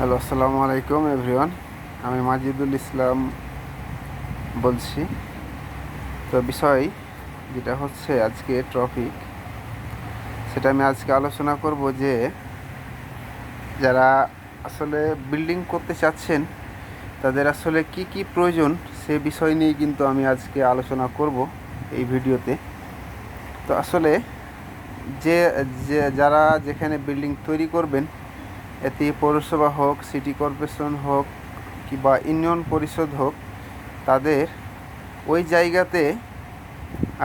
Hello, আসসালামু আলাইকুম everyone. আমি মাজিদুল ইসলাম বলছি। তো বিষয় যেটা হচ্ছে আজকে টপিক সেটা আমি আজকে আলোচনা করব যে যারা আসলে বিল্ডিং করতে চাচ্ছেন, তাদের আসলে কি কি প্রয়োজন সে বিষয় নিয়ে কিন্তু আমি আজকে আলোচনা করব এই ভিডিওতে। তো আসলে যে যারা যেখানে বিল্ডিং তৈরি করবেন এতে পৌরসভা হোক, সিটি কর্পোরেশন হোক কিংবা ইউনিয়ন পরিষদ হোক, তাদের ওই জায়গাতে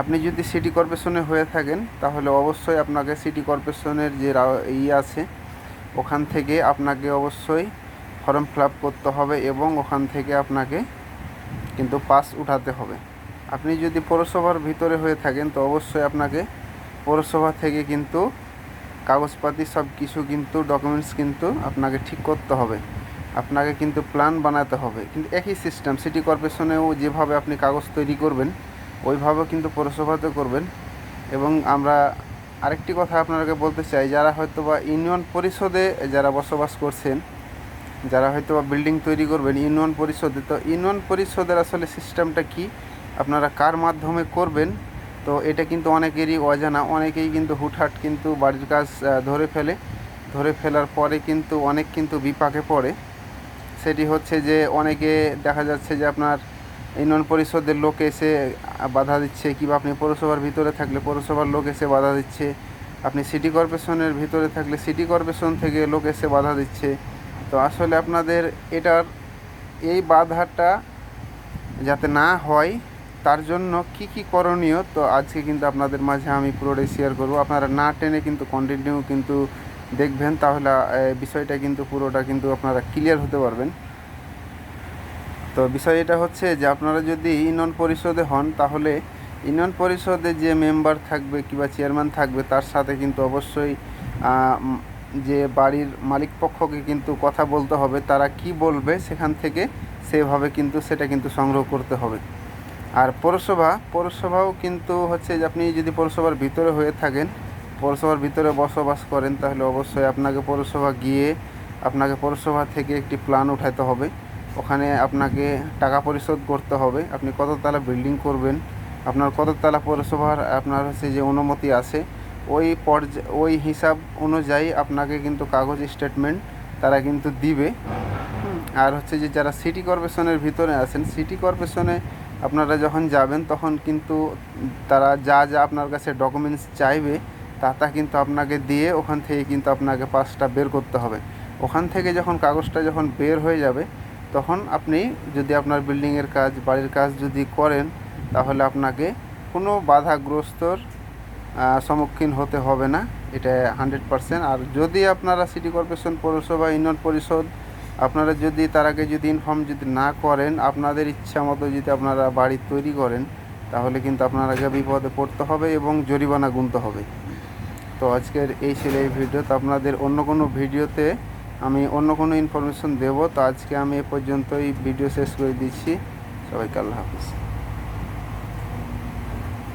আপনি যদি সিটি কর্পোরেশনে হয়ে থাকেন, তাহলে অবশ্যই আপনাকে সিটি কর্পোরেশনের যে ই আছে, ওখান থেকে আপনাকে অবশ্যই ফর্ম ফিল করতে হবে এবং ওখান থেকে আপনাকে কিন্তু পাস উঠাতে হবে। আপনি যদি পৌরসভার ভিতরে হয়ে থাকেন, তো অবশ্যই আপনাকে পৌরসভা থেকে কিন্তু কাগজপাতি সব কিছু কিন্তু ডকুমেন্টস কিন্তু আপনাকে ঠিক করতে হবে। আপনাকে কিন্তু প্ল্যান বানাতে হবে। কিন্তু একই সিস্টেম সিটি কর্পোরেশনেও যেভাবে আপনি কাগজ তৈরি করবেন ওইভাবে কিন্তু পৌরসভাতে করবেন। এবং আমরা আরেকটি কথা আপনাকে বলতে চাই, যারা হয়তো বা ইউনিয়ন পরিষদে যারা বসবাস করছেন, যারা হয়তো বা বিল্ডিং তৈরি করবেন ইউনিয়ন পরিষদে, তো ইউনিয়ন পরিষদের আসলে সিস্টেমটা কি? আপনারা কার মাধ্যমে করবেন? তো এটা কিন্তু অনেকেরই অজানা, অনেকেই কিন্তু হুটহাট কিন্তু বাড়ির কাজ ধরে ফেলে। ধরে ফেলার পরে কিন্তু অনেক কিন্তু বিপাকে পড়ে। সেটি হচ্ছে যে অনেকে দেখা যাচ্ছে যে আপনার ইউনিয়ন পরিষদের লোক এসে বাধা দিচ্ছে, কিংবা আপনি পৌরসভার ভিতরে থাকলে পৌরসভার লোক এসে বাধা দিচ্ছে। আপনি সিটি কর্পোরেশনের ভিতরে থাকলে সিটি কর্পোরেশন থেকে লোক এসে বাধা দিচ্ছে। তো আসলে আপনাদের এটার, এই বাধাটা যাতে না হয় তার জন্য কি কি করণীয়? তো আজকে কিন্তু আপনাদের মাঝে আমি পুরোটাই শেয়ার করব। আপনারা না টেনে কিন্তু কন্টিনিউ কিন্তু দেখবেন, তাহলে বিষয়টা কিন্তু পুরোটা কিন্তু আপনারা ক্লিয়ার হতে পারবেন। তো বিষয় এটা হচ্ছে যে, আপনারা যদি ইউনিয়ন পরিষদে হন, তাহলে ইউনিয়ন পরিষদে যে মেম্বার থাকবে কিংবা চেয়ারম্যান থাকবে, তার সাথে কিন্তু অবশ্যই যে বাড়ির মালিক পক্ষকে কিন্তু কথা বলতে হবে, তারা কি বলবে সেখান থেকে সেভাবে কিন্তু সেটা কিন্তু সংগ্রহ করতে হবে। আর পৌরসভা পৌরসভাও কিন্তু হচ্ছে যে আপনি যদি পৌরসভার ভিতরে হয়ে থাকেন পৌরসভার ভিতরে বসবাস করেন তাহলে অবশ্যই আপনাকে পৌরসভা গিয়ে আপনাকে পৌরসভা থেকে একটি প্ল্যান উঠাতে হবে। ওখানে আপনাকে টাকা পরিশোধ করতে হবে। আপনি কততলা বিল্ডিং করবেন আপনার কততলা পৌরসভার আপনার হচ্ছে যে অনুমতি আছে ওই পর্যা ওই হিসাব অনুযায়ী আপনাকে কিন্তু কাগজ স্টেটমেন্ট তারা কিন্তু দিবে। আর হচ্ছে যে যারা সিটি কর্পোরেশনের ভিতরে আছেন সিটি কর্পোরেশনে আপনারা যখন যাবেন, তখন কিন্তু তারা যা যা আপনার কাছে ডকুমেন্টস চাইবে, তা তা কিন্তু আপনাকে দিয়ে ওখান থেকে কিন্তু আপনাকে পাসটা বের করতে হবে। ওখান থেকে যখন কাগজটা যখন বের হয়ে যাবে, তখন আপনি যদি আপনার বিল্ডিংয়ের কাজ, বাড়ির কাজ যদি করেন, তাহলে আপনাকে কোনো বাধাগ্রস্তর সম্মুখীন হতে হবে না। এটা হান্ড্রেড পারসেন্ট আর যদি আপনারা সিটি কর্পোরেশন পৌরসভা ইউনিয়ন পরিষদ আপনারা যদি, তার আগে যদি ইনফর্ম যদি না করেন, আপনাদের ইচ্ছা মতো যদি আপনারা বাড়ি তৈরি করেন, তাহলে কিন্তু আপনারাকে বিপদে পড়তে হবে এবং জরিমানা গুনতে হবে। তো আজকের এই ছিল এই ভিডিও তো আপনাদের অন্য কোনো ভিডিওতে আমি অন্য কোনো ইনফরমেশন দেব। তো আজকে আমি এ পর্যন্তই ভিডিও শেষ করে দিচ্ছি। সবাইকে আল্লাহ হাফিজ।